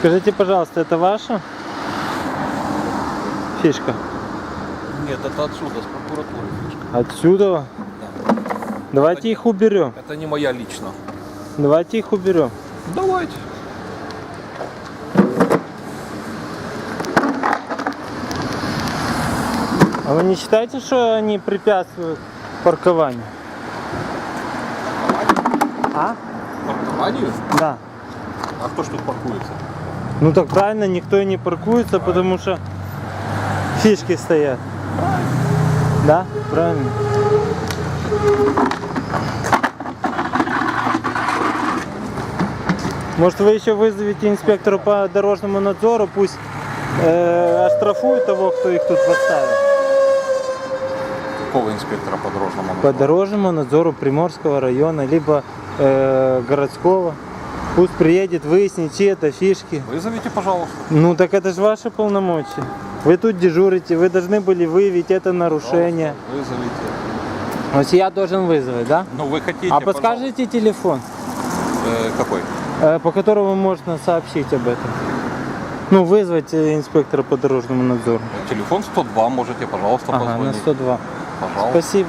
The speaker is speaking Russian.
Скажите, пожалуйста, это ваша фишка? Нет, это отсюда, с прокуратуры. фишка. Отсюда? Да. Давайте их уберем. Это не моя лично. Давайте их уберем. Давайте. А вы не считаете, что они препятствуют паркованию? А? Паркованию? Да. А кто ж тут паркуется? Ну так правильно, никто и не паркуется, потому что фишки стоят. Да? Правильно. Может вы еще вызовете инспектору по дорожному надзору, пусть э, оштрафует того, кто их тут поставил. Какого инспектора по дорожному По надзору? дорожному надзору Приморского района, либо э, городского. Пусть приедет выяснить, чьи это фишки. Вызовите, пожалуйста. Ну так это же ваши полномочия. Вы тут дежурите, вы должны были выявить это нарушение. Пожалуйста, Вызовите. Вот я должен вызвать, да? Ну вы хотите, А подскажите телефон, пожалуйста. Э, какой? э, по которому можно сообщить об этом? Ну, вызвать э, инспектора по дорожному надзору. Телефон 102, можете, пожалуйста, Ага, на позвонить. 102. Пожалуйста. Спасибо.